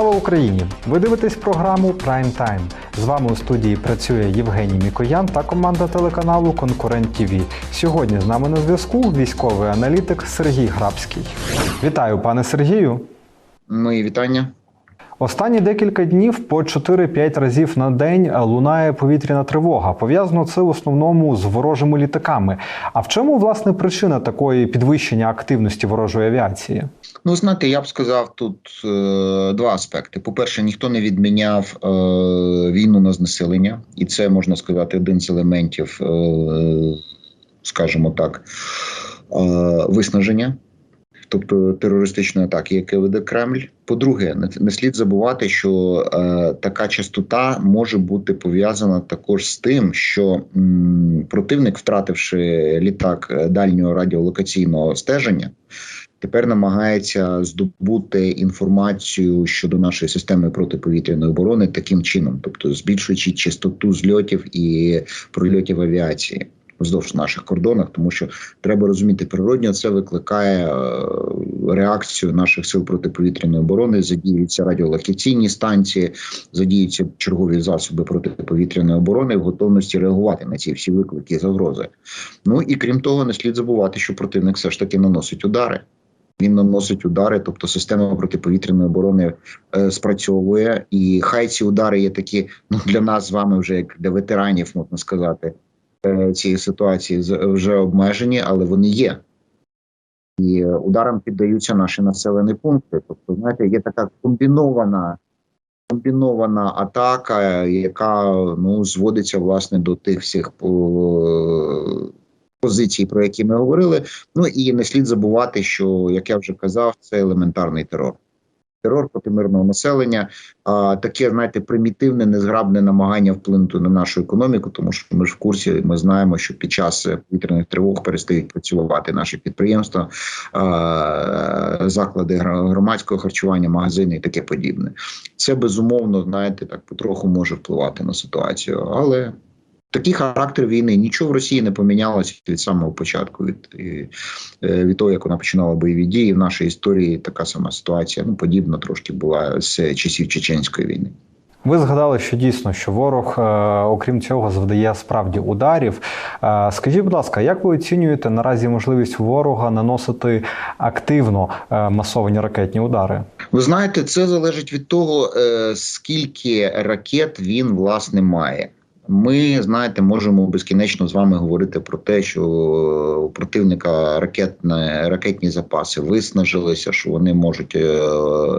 Слава Україні! Ви дивитесь програму Prime Time. З вами у студії працює Євгеній Мікоян та команда телеканалу Конкурент ТВ. Сьогодні з нами на зв'язку військовий аналітик Сергій Грабський. Вітаю, пане Сергію. Мої вітання. Останні декілька днів по 4-5 разів на день лунає повітряна тривога. Пов'язано це в основному з ворожими літаками. А в чому власне причина такої підвищення активності ворожої авіації? Ну, знаєте, я б сказав тут е, два аспекти. По-перше, ніхто не відміняв е, війну на знесилення, і це можна сказати один з елементів, е, скажімо так, е, виснаження. Тобто терористичної атаки, яке веде Кремль. По-друге, не, слід забувати, що е, така частота може бути пов'язана також з тим, що м, противник, втративши літак е, дальнього радіолокаційного стеження, тепер намагається здобути інформацію щодо нашої системи протиповітряної оборони таким чином, тобто збільшуючи частоту зльотів і прольотів авіації. Вздовж наших кордонах, тому що треба розуміти, природньо це викликає е, реакцію наших сил протиповітряної оборони. Задіюються радіолокаційні станції, задіюються чергові засоби протиповітряної оборони в готовності реагувати на ці всі виклики і загрози. Ну і крім того, не слід забувати, що противник все ж таки наносить удари. Він наносить удари, тобто система протиповітряної оборони е, спрацьовує, і хай ці удари є такі ну для нас з вами, вже як для ветеранів, можна сказати, цієї ситуації вже обмежені, але вони є. І е, ударам піддаються наші населені пункти. Тобто, знаєте, є така комбінована. Комбінована атака, яка ну зводиться власне до тих всіх позицій, про які ми говорили. Ну і не слід забувати, що як я вже казав, це елементарний терор. Терор проти мирного населення, а таке, знаєте, примітивне, незграбне намагання вплинути на нашу економіку, тому що ми ж в курсі, ми знаємо, що під час повітряних тривог перестають працювати наші підприємства, заклади громадського харчування, магазини і таке подібне. Це безумовно, знаєте, так потроху може впливати на ситуацію, але такий характер війни нічого в Росії не помінялося від самого початку. Від, е, від того, як вона починала бойові дії в нашій історії, така сама ситуація. Ну подібна трошки була з часів чеченської війни. Ви згадали, що дійсно, що ворог, е, окрім цього, завдає справді ударів. Е, Скажіть, будь ласка, як ви оцінюєте наразі можливість ворога наносити активно масовані ракетні удари? Ви знаєте, це залежить від того, скільки ракет він власне має. Ми знаєте, можемо безкінечно з вами говорити про те, що у противника ракетне ракетні запаси виснажилися, що вони можуть е,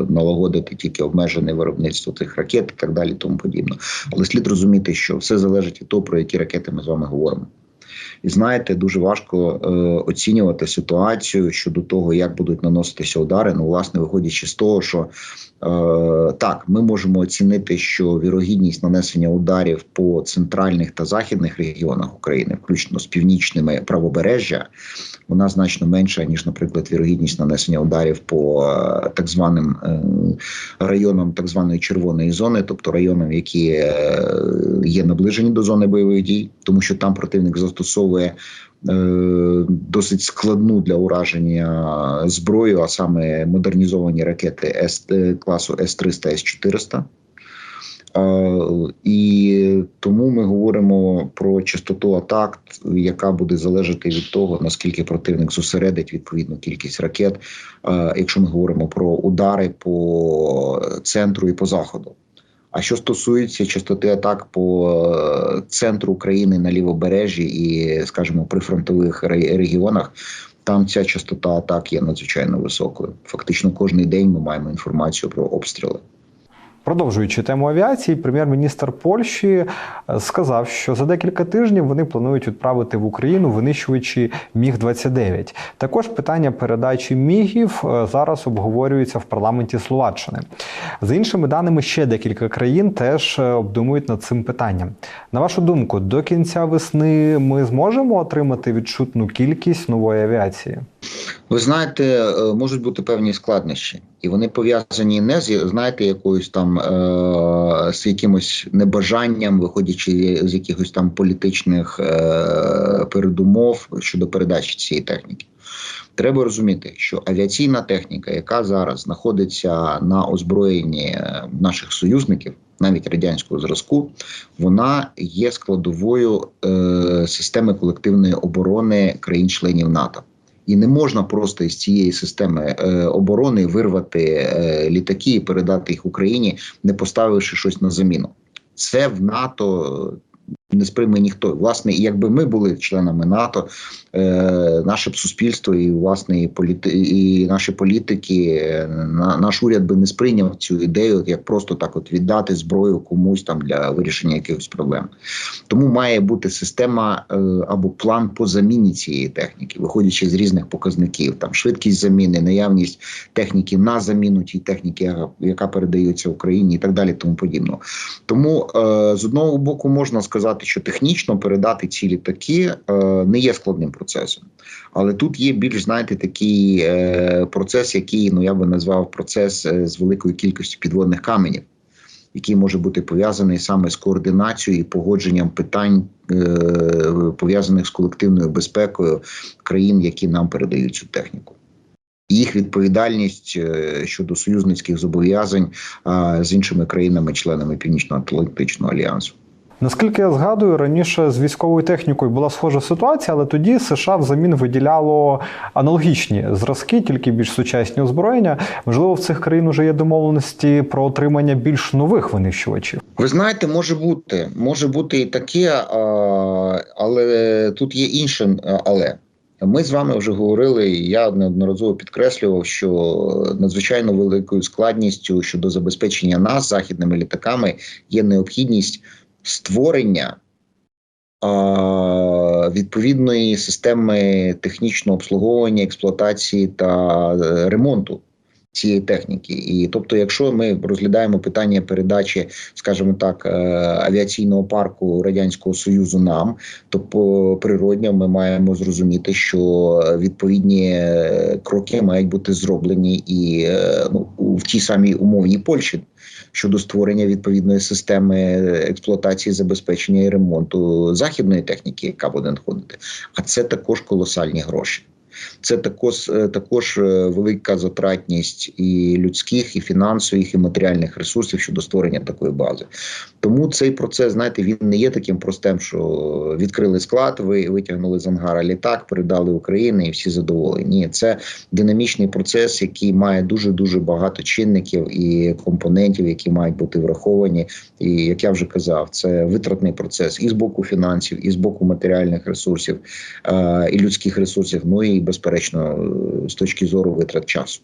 налагодити тільки обмежене виробництво цих ракет і так далі, тому подібно. Але слід розуміти, що все залежить від того, про які ракети ми з вами говоримо. І знаєте, дуже важко е, оцінювати ситуацію щодо того, як будуть наноситися удари. Ну, власне, виходячи з того, що е, так, ми можемо оцінити, що вірогідність нанесення ударів по центральних та західних регіонах України, включно з північними правобережжя, вона значно менша ніж, наприклад, вірогідність нанесення ударів по е, так званим е, районам так званої червоної зони, тобто районам, які е, є наближені до зони бойових дій, тому що там противник застосовує е, досить складну для ураження зброю, а саме модернізовані ракети С е, класу С-300, С-400. Е, І тому ми говоримо про частоту атак, яка буде залежати від того, наскільки противник зосередить відповідну кількість ракет, е, якщо ми говоримо про удари по центру і по заходу. А що стосується частоти атак по е, центру України на лівобережжі і, скажімо, прифронтових ре- регіонах, там ця частота атак є надзвичайно високою. Фактично, кожен день ми маємо інформацію про обстріли. Продовжуючи тему авіації, прем'єр-міністр Польщі е, сказав, що за декілька тижнів вони планують відправити в Україну винищувачі Міг 29 Також питання передачі мігів е, зараз обговорюється в парламенті Словаччини. За іншими даними, ще декілька країн теж е, обдумують над цим питанням. На вашу думку, до кінця весни ми зможемо отримати відчутну кількість нової авіації? Ви знаєте, е, можуть бути певні складнощі, і вони пов'язані не з знаєте, якоюсь там е, з якимось небажанням, виходячи з якихось там політичних е, передумов щодо передачі цієї техніки. Треба розуміти, що авіаційна техніка, яка зараз знаходиться на озброєнні е, наших союзників, навіть радянського зразку, вона є складовою е, системи колективної оборони країн-членів НАТО. І не можна просто із цієї системи е, оборони вирвати е, літаки і передати їх Україні, не поставивши щось на заміну. Це в НАТО не сприйме ніхто. Власне, якби ми були членами НАТО, е, наше б суспільство і власне і, політи, і наші політики, е, на, наш уряд би не сприйняв цю ідею, як просто так от віддати зброю комусь там для вирішення якихось проблем. Тому має бути система е, або план по заміні цієї техніки, виходячи з різних показників, там швидкість заміни, наявність техніки на заміну тій техніки, яка, передається Україні, і так далі, тому подібно. Тому е, з одного боку можна сказати, що технічно передати ці літаки е, не є складним процесом, але тут є більш знаєте такий е, процес, який ну я би назвав процес е, з великою кількістю підводних каменів. Який може бути пов'язаний саме з координацією і погодженням питань, е, пов'язаних з колективною безпекою країн, які нам передають цю техніку. Їх відповідальність щодо союзницьких зобов'язань з іншими країнами-членами Північно-Атлантичного альянсу. Наскільки я згадую, раніше з військовою технікою була схожа ситуація, але тоді США взамін виділяло аналогічні зразки, тільки більш сучасні озброєння. Можливо, в цих країн вже є домовленості про отримання більш нових винищувачів. Ви знаєте, може бути, може бути і таке, але тут є інше, але. Ми з вами вже говорили, і я неодноразово підкреслював, що надзвичайно великою складністю щодо забезпечення нас західними літаками є необхідність створення а, відповідної системи технічного обслуговування, експлуатації та е, ремонту цієї техніки. І тобто, якщо ми розглядаємо питання передачі, скажімо так, е, авіаційного парку радянського союзу нам, то по природньо ми маємо зрозуміти, що відповідні е, кроки мають бути зроблені і е, ну в тій самій умовній Польщі щодо створення відповідної системи експлуатації, забезпечення і ремонту західної техніки, яка буде надходити. А це також колосальні гроші. Це також також е, велика затратність і людських, і фінансових, і матеріальних ресурсів щодо створення такої бази. Тому цей процес, знаєте, він не є таким простим, що відкрили склад, ви витягнули з ангара літак, передали Україні і всі задоволені. Ні, це динамічний процес, який має дуже дуже багато чинників і компонентів, які мають бути враховані. І як я вже казав, це витратний процес і з боку фінансів, і з боку матеріальних ресурсів, і людських ресурсів. Ну і безперечно, з точки зору витрат часу.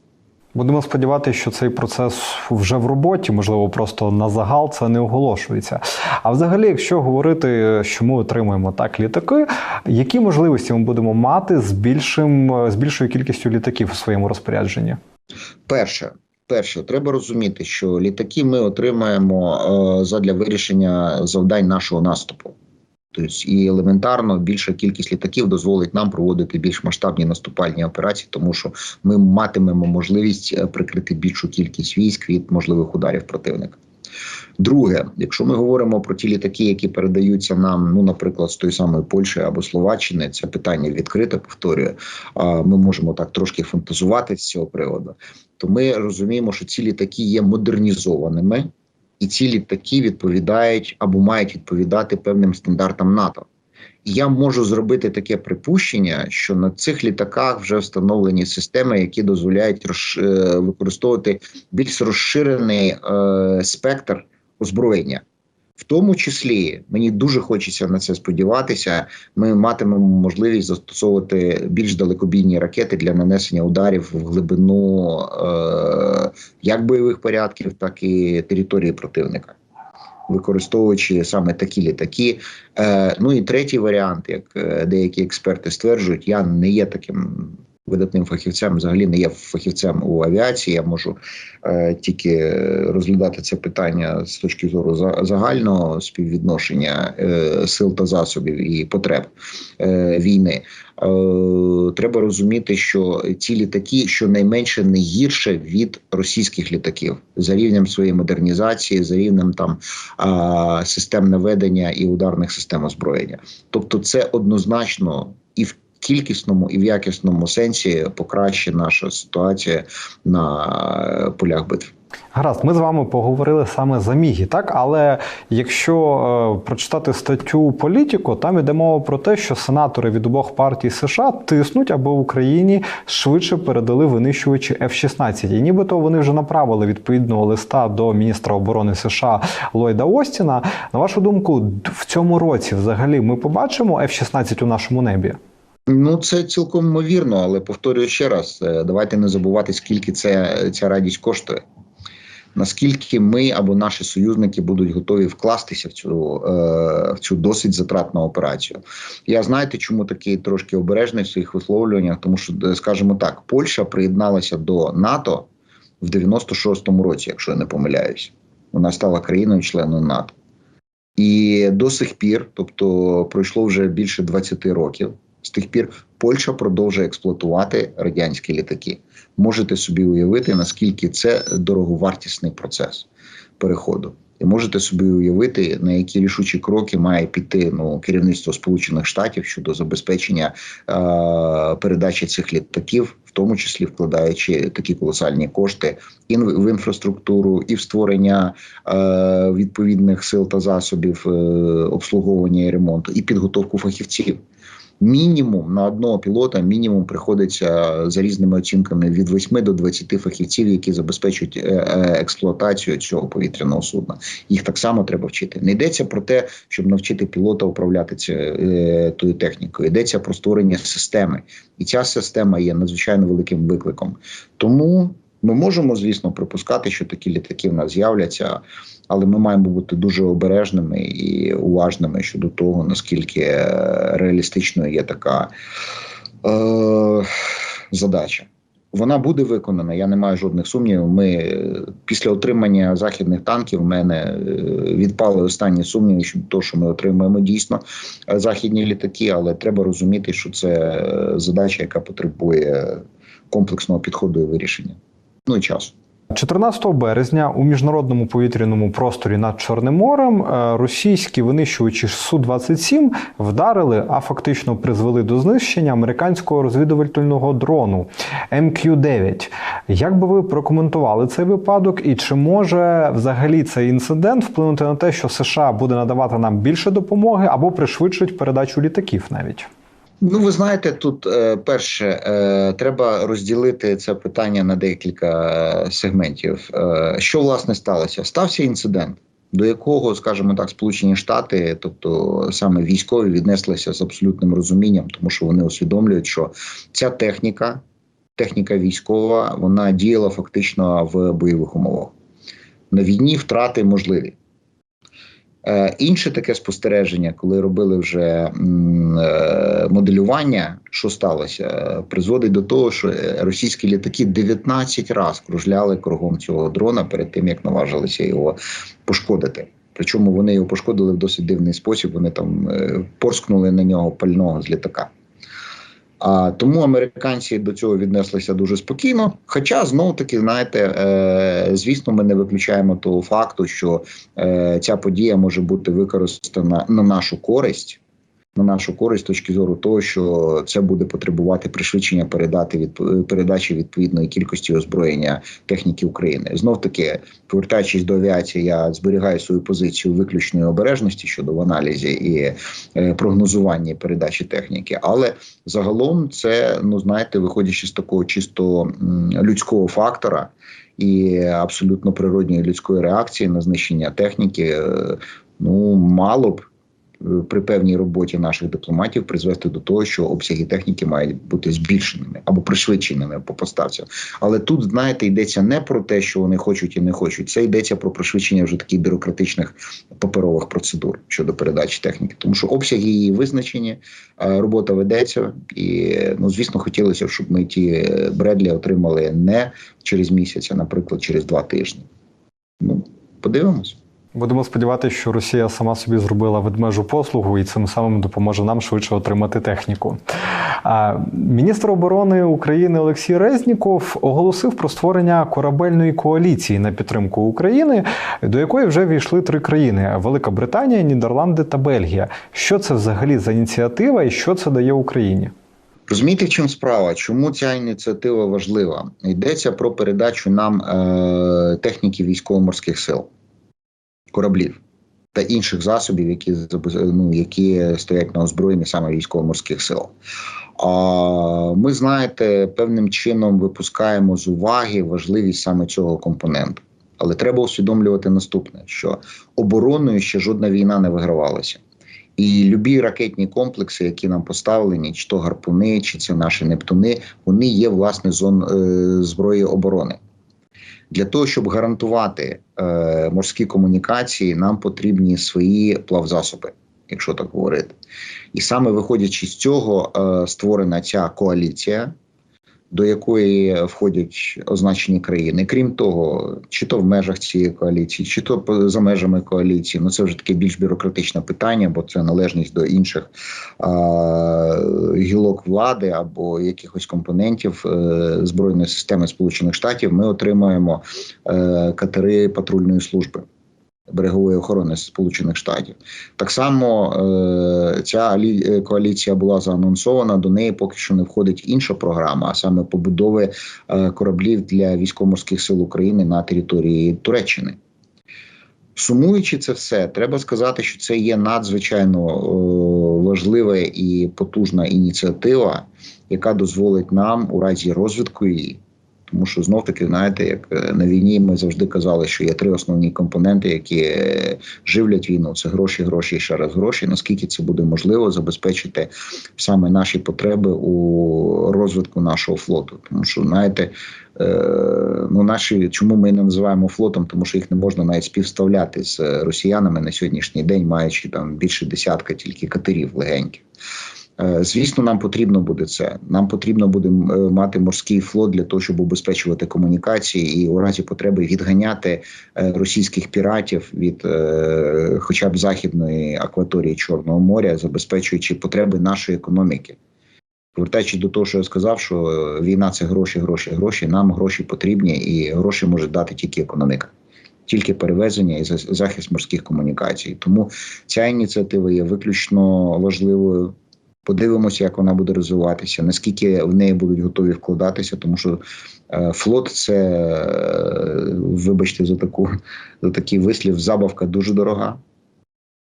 Будемо сподіватися, що цей процес вже в роботі, можливо, просто на загал це не оголошується. А взагалі, якщо говорити, що ми отримуємо так літаки, які можливості ми будемо мати з більшим з більшою кількістю літаків у своєму розпорядженні? Перше. Перше, треба розуміти, що літаки ми отримаємо е, задля вирішення завдань нашого наступу. Тобто і елементарно більша кількість літаків дозволить нам проводити більш масштабні наступальні операції, тому що ми матимемо можливість прикрити більшу кількість військ від можливих ударів противника. Друге, якщо ми говоримо про ті літаки, які передаються нам, ну наприклад, з тої самої Польщі або Словаччини, це питання відкрите, повторюю. Ми можемо так трошки фантазувати з цього приводу. То ми розуміємо, що ці літаки є модернізованими і ці літаки відповідають або мають відповідати певним стандартам НАТО. І я можу зробити таке припущення, що на цих літаках вже встановлені системи, які дозволяють розш... використовувати більш розширений е, спектр озброєння. В тому числі мені дуже хочеться на це сподіватися. Ми матимемо можливість застосовувати більш далекобійні ракети для нанесення ударів в глибину е, як бойових порядків, так і території противника, використовуючи саме такі літаки. Е, Ну і третій варіант, як деякі експерти стверджують, я не є таким видатним фахівцем, взагалі не є фахівцем у авіації. Я можу е, тільки розглядати це питання з точки зору загального співвідношення е, сил та засобів і потреб е, війни. Е, треба розуміти, що ці літаки щонайменше не гірше від російських літаків за рівнем своєї модернізації, за рівнем там систем наведення і ударних систем озброєння. Тобто, це однозначно і в кількісному і в якісному сенсі покращить наша ситуація на е, полях битв. Гаразд, ми з вами поговорили саме за міги, так але якщо е, прочитати статтю політику, там іде мова про те, що сенатори від обох партій США тиснуть, аби Україні швидше передали винищувачі F-16. І нібито вони вже направили відповідного листа до міністра оборони США Ллойда Остіна. На вашу думку, в цьому році взагалі ми побачимо F-16 у нашому небі? Ну, це цілком ймовірно, але повторюю ще раз: е, давайте не забувати, скільки це ця радість коштує. Наскільки ми або наші союзники будуть готові вкластися в цю е, в цю досить затратну операцію? Я знаєте, чому такий трошки обережний в своїх висловлюваннях? Тому що, е, скажімо так, Польща приєдналася до НАТО в 96-му році, якщо я не помиляюсь. Вона стала країною-членом НАТО. І до сих пір, тобто пройшло вже більше 20 років. З тих пір Польща продовжує експлуатувати радянські літаки. Можете собі уявити, наскільки це дороговартісний процес переходу. І можете собі уявити, на які рішучі кроки має піти ну, керівництво Сполучених Штатів щодо забезпечення е, передачі цих літаків, в тому числі вкладаючи такі колосальні кошти і в інфраструктуру, і в створення е, відповідних сил та засобів е, обслуговування і ремонту, і підготовку фахівців мінімум на одного пілота мінімум приходиться за різними оцінками від 8 до 20 фахівців, які забезпечують е, е, експлуатацію цього повітряного судна. Їх так само треба вчити. Не йдеться про те, щоб навчити пілота управляти цією технікою. Йдеться про створення системи, і ця система є надзвичайно великим викликом. Тому ми можемо, звісно, припускати, що такі літаки в нас з'являться, але ми маємо бути дуже обережними і уважними щодо того, наскільки е, реалістичною є така е, задача. Вона буде виконана, я не маю жодних сумнівів. Ми після отримання західних танків в мене е, відпали останні сумніви щодо того, що ми отримаємо дійсно західні літаки, але треба розуміти, що це задача, яка потребує комплексного підходу і вирішення ну і часу. 14 березня у міжнародному повітряному просторі над Чорним морем е, російські винищувачі су 27 вдарили, а фактично призвели до знищення американського розвідувального дрону МК-9. Як би ви прокоментували цей випадок, і чи може взагалі цей інцидент вплинути на те, що США буде надавати нам більше допомоги або пришвидшить передачу літаків навіть? Ну, ви знаєте, тут е, перше е, треба розділити це питання на декілька е, сегментів. Що власне сталося? Стався інцидент, до якого, скажімо так, Сполучені Штати, тобто саме військові, віднеслися з абсолютним розумінням, тому що вони усвідомлюють, що ця техніка, техніка військова, вона діяла фактично в бойових умовах. На війні втрати можливі. Е, інше таке спостереження, коли робили вже е, моделювання, що сталося, призводить до того, що російські літаки 19 разів кружляли кругом цього дрона перед тим, як наважилися його пошкодити. Причому вони його пошкодили в досить дивний спосіб. Вони там е, порскнули на нього пального з літака. А тому американці до цього віднеслися дуже спокійно. Хоча знову таки, знаєте, е, звісно, ми не виключаємо того факту, що е, ця подія може бути використана на нашу користь на нашу користь з точки зору того, що це буде потребувати пришвидшення передати від передачі відповідної кількості озброєння техніки України. Знов таки, повертаючись до авіації, я зберігаю свою позицію виключної обережності щодо в аналізі і е, прогнозуванні передачі техніки. Але загалом це ну знаєте, виходячи з такого чисто людського фактора. І абсолютно природньої людської реакції на знищення техніки, е, ну мало б при певній роботі наших дипломатів призвести до того, що обсяги техніки мають бути збільшеними або пришвидшеними по поставці. Але тут, знаєте, йдеться не про те, що вони хочуть і не хочуть. Це йдеться про пришвидшення вже таких бюрократичних паперових процедур щодо передачі техніки, тому що обсяги її визначені, робота ведеться, і ну звісно, хотілося, щоб ми ті е, Бредлі отримали не через місяць, а наприклад, через два тижні. Ну, подивимось. Будемо сподіватися, що Росія сама собі зробила ведмежу послугу і цим самим допоможе нам швидше отримати техніку. Міністр оборони України Олексій Резніков оголосив про створення корабельної коаліції на підтримку України, до якої вже війшли три країни: Велика Британія, Нідерланди та Бельгія. Що це взагалі за ініціатива і що це дає Україні? Розумієте, в чому справа? Чому ця ініціатива важлива? Йдеться про передачу нам е, техніки військово-морських сил, кораблів та інших засобів, які ну, які стоять на озброєнні саме військово-морських сил. А ми знаєте, певним чином випускаємо з уваги важливість саме цього компоненту. Але треба усвідомлювати наступне: що обороною ще жодна війна не вигравалася. І любі ракетні комплекси, які нам поставлені, чи то гарпуни, чи це наші нептуни, вони є власне зон е, зброї оборони. Для того щоб гарантувати е, морські комунікації, нам потрібні свої плавзасоби, якщо так говорити. І саме виходячи з цього, е, створена ця коаліція, до якої входять означені країни. Крім того, чи то в межах цієї коаліції, чи то за межами коаліції, ну це вже таке більш бюрократичне питання, бо це належність до інших а, гілок влади або якихось компонентів е, збройної системи Сполучених Штатів. Ми отримаємо е, катери патрульної служби. Берегової охорони Сполучених Штатів так само е, ця е, коаліція була заанонсована. До неї поки що не входить інша програма, а саме побудови е, кораблів для військово-морських сил України на території Туреччини. Сумуючи це все, треба сказати, що це є надзвичайно е, важлива і потужна ініціатива, яка дозволить нам у разі розвитку її. Тому що знов таки, знаєте, як е, на війні ми завжди казали, що є три основні компоненти, які е, живлять війну: це гроші, гроші і ще раз гроші. Наскільки це буде можливо забезпечити саме наші потреби у розвитку нашого флоту? Тому що знаєте, е, ну наші чому ми не називаємо флотом, тому що їх не можна навіть співставляти з росіянами на сьогоднішній день, маючи там більше десятка тільки катерів легеньких. Е, Звісно, нам потрібно буде це. Нам потрібно буде е, мати морський флот для того, щоб убезпечувати комунікації і у разі потреби відганяти е, російських піратів від, хоча б західної акваторії Чорного моря, забезпечуючи потреби нашої економіки. Повертаючись до того, що я сказав, що війна це гроші, гроші, гроші. Нам гроші потрібні, і гроші може дати тільки економіка. Тільки перевезення і за- захист морських комунікацій. Тому ця ініціатива є виключно важливою. Подивимося, як вона буде розвиватися, наскільки в неї будуть готові вкладатися, тому що е, флот це, е, вибачте, за таку за такий вислів, забавка дуже дорога.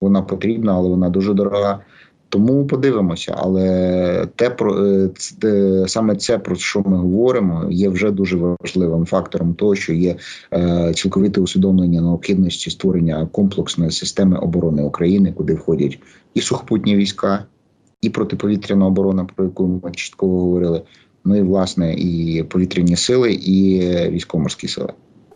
Вона потрібна, але вона дуже дорога. Тому подивимося. Але те про е, те- саме це, про що ми говоримо, є вже дуже важливим фактором того, що є е, цілковите усвідомлення необхідності створення комплексної системи оборони України, куди входять і сухопутні війська, і протиповітряна оборона, про яку ми частково говорили. Ну і власне і повітряні сили, і військово-морські сили.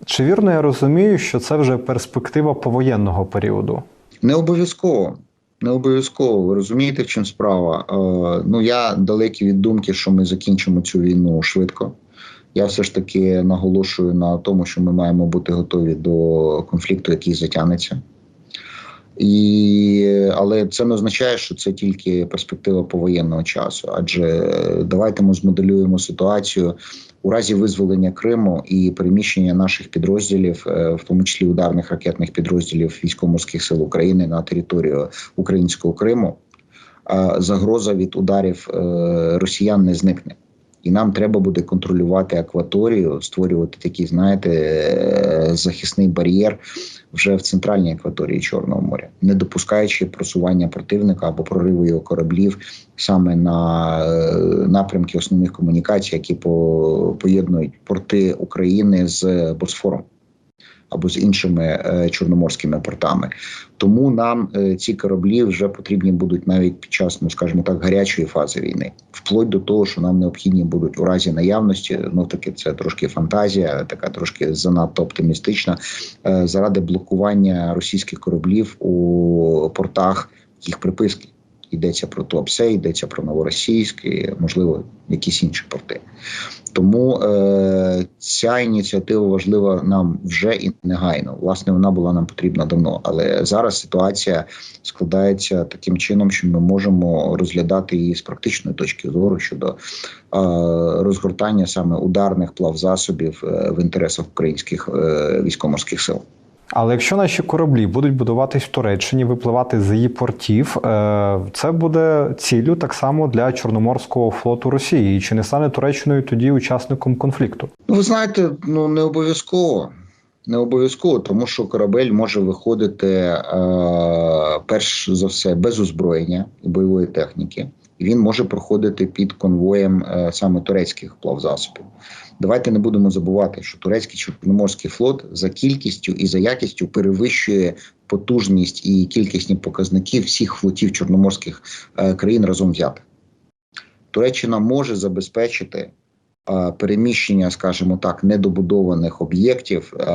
Чи вірно я розумію, що це вже перспектива повоєнного періоду? Не обов'язково. Не обов'язково. Ви розумієте, в чому справа? Е, ну я далекий від думки, що ми закінчимо цю війну швидко. Я все ж таки наголошую на тому, що ми маємо бути готові до конфлікту, який затягнеться. І, але це не означає, що це тільки перспектива повоєнного часу. Адже давайте ми змоделюємо ситуацію у разі визволення Криму і переміщення наших підрозділів, е, в тому числі ударних ракетних підрозділів військово-морських сил України на територію українського Криму. Загроза від ударів е, росіян не зникне. І нам треба буде контролювати акваторію, створювати такий, знаєте, е, захисний бар'єр вже в центральній акваторії Чорного моря, не допускаючи просування противника або прориву його кораблів саме на е, напрямки основних комунікацій, які по- поєднують порти України з Босфором. Або з іншими е, чорноморськими портами. Тому нам е, ці кораблі вже потрібні будуть навіть під час, ну скажімо так, гарячої фази війни, вплоть до того, що нам необхідні будуть у разі наявності. Ну таки це трошки фантазія, така трошки занадто оптимістична. е, Заради блокування російських кораблів у портах їх приписки. Йдеться про Туапсе, йдеться про Новоросійськ, можливо, якісь інші порти. Тому е, ця ініціатива важлива нам вже і негайно. Власне, вона була нам потрібна давно. Але зараз ситуація складається таким чином, що ми можемо розглядати її з практичної точки зору щодо е, розгортання саме ударних плавзасобів е, в інтересах українських е, військово-морських сил. Але якщо наші кораблі будуть будуватись в Туреччині, випливати з її портів, е, це буде ціллю так само для Чорноморського флоту Росії. Чи не стане Туреччиною тоді учасником конфлікту? Ви знаєте, ну не обов'язково. Не обов'язково, тому що корабель може виходити е, перш за все без озброєння і бойової техніки, і він може проходити під конвоєм е, саме турецьких плавзасобів. Давайте не будемо забувати, що турецький чорноморський флот за кількістю і за якістю перевищує потужність і кількісні показники всіх флотів чорноморських е, країн разом взятих. Туреччина може забезпечити переміщення, скажімо так, недобудованих об'єктів е,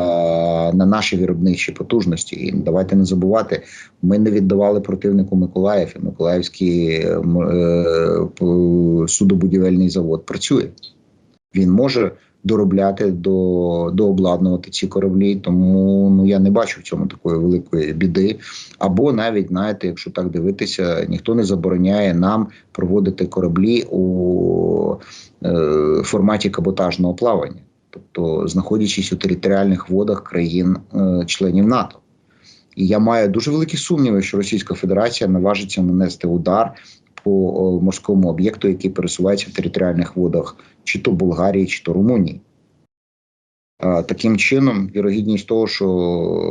на наші виробничі потужності. І давайте не забувати, ми не віддавали противнику Миколаїв, і Миколаївський е, е, судобудівельний завод працює. Він може доробляти до дообладнувати ці кораблі, тому ну я не бачу в цьому такої великої біди. Або навіть знаєте, якщо так дивитися, ніхто не забороняє нам проводити кораблі у е, форматі каботажного плавання, тобто знаходячись у територіальних водах країн-членів НАТО. І я маю дуже великі сумніви, що Російська Федерація наважиться нанести удар по морському об'єкту, який пересувається в територіальних водах, чи то Болгарії, чи то Румунії. Таким чином, вірогідність того, що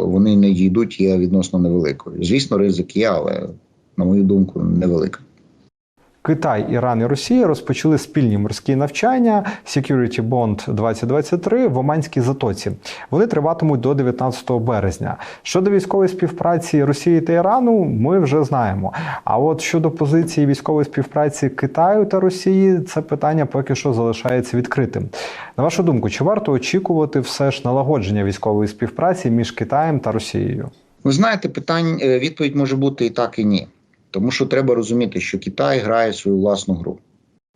вони не дійдуть, є відносно невеликою. Звісно, ризик є, але, на мою думку, невелика. Китай, Іран і Росія розпочали спільні морські навчання Security Bond 2023 в Оманській затоці. Вони триватимуть до 19 березня. Щодо військової співпраці Росії та Ірану, ми вже знаємо. А от щодо позиції військової співпраці Китаю та Росії, це питання поки що залишається відкритим. На вашу думку, чи варто очікувати все ж налагодження військової співпраці між Китаєм та Росією? Ви знаєте, питань е, відповідь може бути і так, і ні. Тому що треба розуміти, що Китай грає свою власну гру,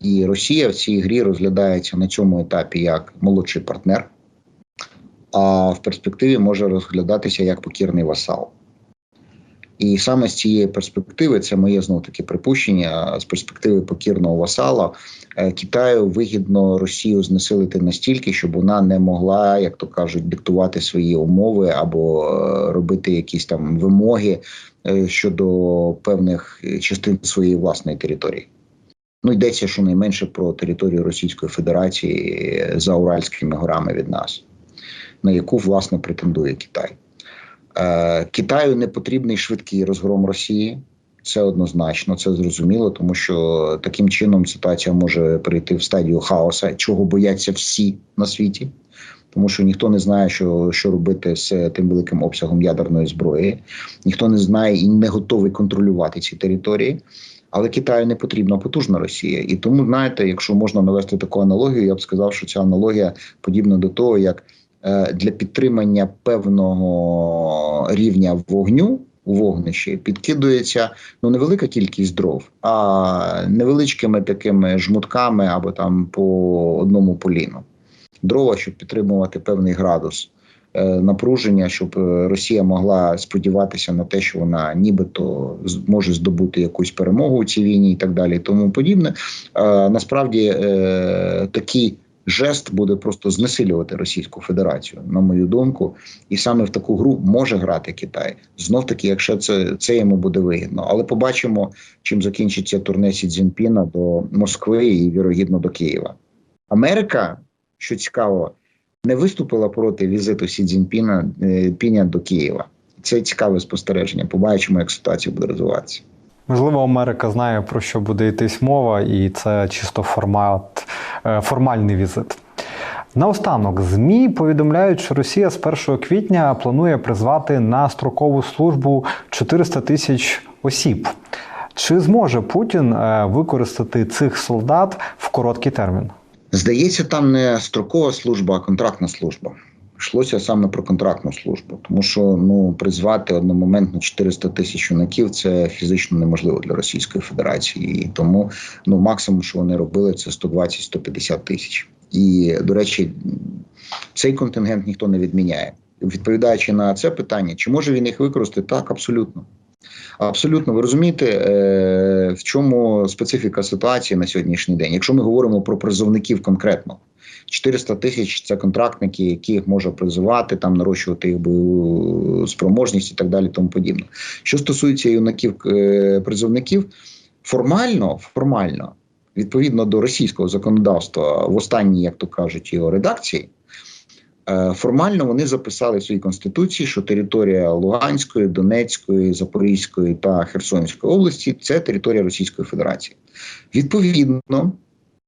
і Росія в цій грі розглядається на цьому етапі як молодший партнер, а в перспективі може розглядатися як покірний васал. І саме з цієї перспективи, це моє знову таки припущення. З перспективи покірного васала Китаю вигідно Росію знесилити настільки, щоб вона не могла, як то кажуть, диктувати свої умови або е, робити якісь там вимоги е, щодо певних е, частин своєї власної території. Ну йдеться щонайменше про територію Російської Федерації е, за Уральськими горами від нас, на яку власне претендує Китай. Е, Китаю не потрібний швидкий розгром Росії. Це однозначно, це зрозуміло, тому що таким чином ситуація може перейти в стадію хаоса, чого бояться всі на світі, тому що ніхто не знає, що, що робити з тим великим обсягом ядерної зброї, ніхто не знає і не готовий контролювати ці території. Але Китаю не потрібна потужна Росія. І тому, знаєте, якщо можна навести таку аналогію, я б сказав, що ця аналогія подібна до того, як е, для підтримання певного рівня вогню у вогнищі підкидується ну невелика кількість дров, а невеличкими такими жмутками або там по одному поліну. Дрова, щоб підтримувати певний градус е, напруження, щоб е, Росія могла сподіватися на те, що вона нібито зможе здобути якусь перемогу у цій війні, і так далі, тому подібне. Е, насправді е, такі жест буде просто знесилювати Російську Федерацію, на мою думку, і саме в таку гру може грати Китай. Знов таки, якщо це, це йому буде вигідно. Але побачимо, чим закінчиться турне Сі Цзіньпіна до Москви і вірогідно до Києва. Америка, що цікаво, не виступила проти візиту Сі Цзіньпіна е, Піня до Києва. Це цікаве спостереження. Побачимо, як ситуація буде розвиватися. Можливо, Америка знає про що буде йтись мова, і це чисто формат, е, формальний візит. Наостанок ЗМІ повідомляють, що Росія з 1 квітня планує призвати на строкову службу 400 тисяч осіб. Чи зможе Путін е, використати цих солдат в короткий термін? Здається, там не строкова служба, а контрактна служба. Йшлося саме про контрактну службу, тому що ну призвати одномоментно 400 тисяч юнаків це фізично неможливо для Російської Федерації. І тому ну максимум, що вони робили, це 120-150 тисяч. І до речі, цей контингент ніхто не відміняє. Відповідаючи на це питання, чи може він їх використати? Так, абсолютно. Абсолютно, ви розумієте, е, в чому специфіка ситуації на сьогоднішній день? Якщо ми говоримо про призовників конкретно, 400 тисяч це контрактники, яких може призивати, там нарощувати їх бойову спроможність і так далі. Тому подібне. Що стосується юнаків е, призовників, формально, формально, відповідно до російського законодавства, в останній, як то кажуть, його редакції. Е, Формально вони записали в своїй конституції, що територія Луганської, Донецької, Запорізької та Херсонської області це територія Російської Федерації. Відповідно,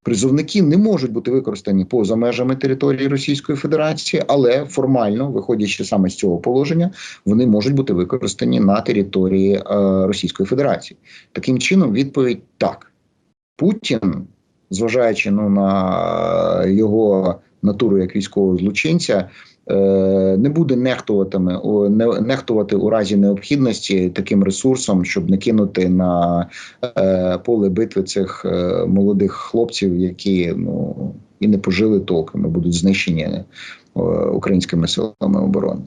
призовники не можуть бути використані поза межами території Російської Федерації, але формально, виходячи саме з цього положення, вони можуть бути використані на території е, Російської Федерації. Таким чином, відповідь так. Путін, зважаючи ну, на його натуру як військового злочинця, е, не буде нехтуватиме нехтувати у разі необхідності таким ресурсом, щоб не кинути на е, поле битви цих е, молодих хлопців, які ну і не пожили толком, будуть знищені українськими силами оборони.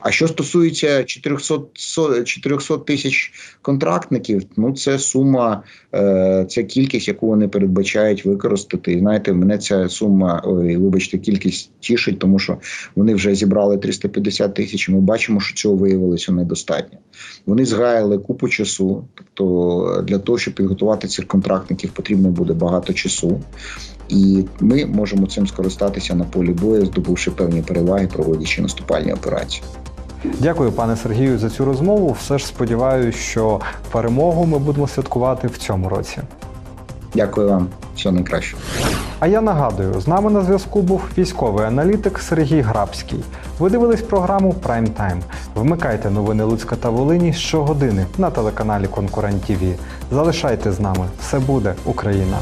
А що стосується 400 со- 400 тисяч контрактників, ну це сума, е, це кількість, яку вони передбачають використати. І знаєте, мене ця сума, ой, вибачте, кількість тішить, тому що вони вже зібрали 350 тисяч. Ми бачимо, що цього виявилося недостатньо. Вони згаяли купу часу. Тобто, для того, щоб підготувати цих контрактників, потрібно буде багато часу. І ми можемо цим скористатися на полі бою, здобувши певні переваги, проводячи наступальні операції. Дякую, пане Сергію, за цю розмову. Все ж сподіваюся, що перемогу ми будемо святкувати в цьому році. Дякую вам, всього найкращого. А я нагадую, з нами на зв'язку був військовий аналітик Сергій Грабський. Ви дивились програму Прайм Тайм. Вмикайте новини Луцька та Волині щогодини на телеканалі Конкурент ТІВІ. Залишайте з нами. Все буде Україна!